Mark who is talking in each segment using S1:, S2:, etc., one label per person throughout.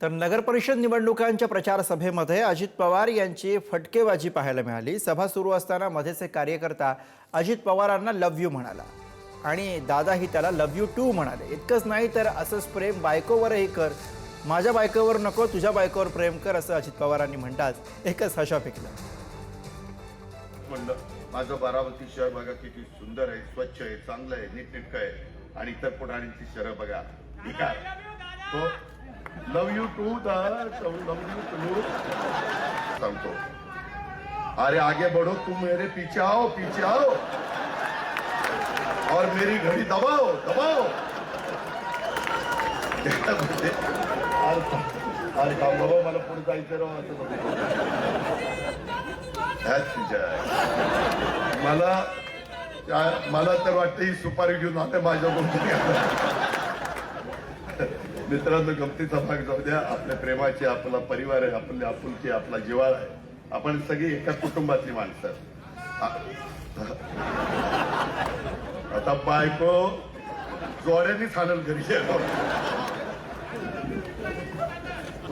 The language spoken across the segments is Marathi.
S1: तर नगरपरिषद निवडणुकांच्या प्रचार सभेमध्ये अजित पवार यांची फटकेबाजी पाहायला मिळाली. सभा सुरू असताना मध्येचे कार्यकर्ता अजित पवारांना लव्ह यू म्हणाला आणि दादाही त्याला लव्ह यू टू म्हणाले. इतकंच नाही तर असंच प्रेम बायकोवरही कर. माझ्या बायकोवर नको तुझ्या बायकोवर प्रेम कर असं अजित पवारांनी म्हणताच एकच हशा फेकला
S2: म्हणलं माझं बारामती शहर बघा किती सुंदर आहे स्वच्छ आहे चांगलं आहे नीटनेटकं आहे आणि इतर पुढाऱ्यांची शहर बघा. ठीक आहे तो love you too love you too सांगतो. अरे आगे बढ़ो तुम मेरे पीछे आओ पीछे आओ। और मेरी घड़ी दबाओ दबाओ। अरे अरे बाबा मला पुढे जायचं राव मला मला तर वाटतं ही सुपारी घेऊन आता माझ्या गोष्टी मित्रांनो गमतीचा भाग जाऊ द्या. आपल्या प्रेमाची आपला परिवार आहे आपली आपुलकी आपला जिवाळ आहे. आपण सगळी एका कुटुंबातली माणसं. आता बायको जोड्यानेच हाणल घरी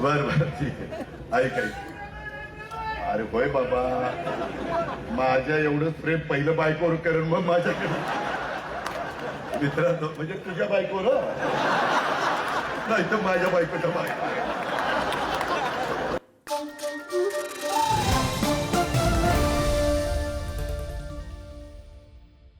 S2: बर बर ठीक आहे. ऐक ऐक अरे होय बाबा. माझ्या एवढं प्रेम पहिलं बायकोवर करेन मग माझ्याकडे. मित्रांनो म्हणजे तुझ्या बायकोवर हं? नाही तर माझ्या बायकोच्या बायको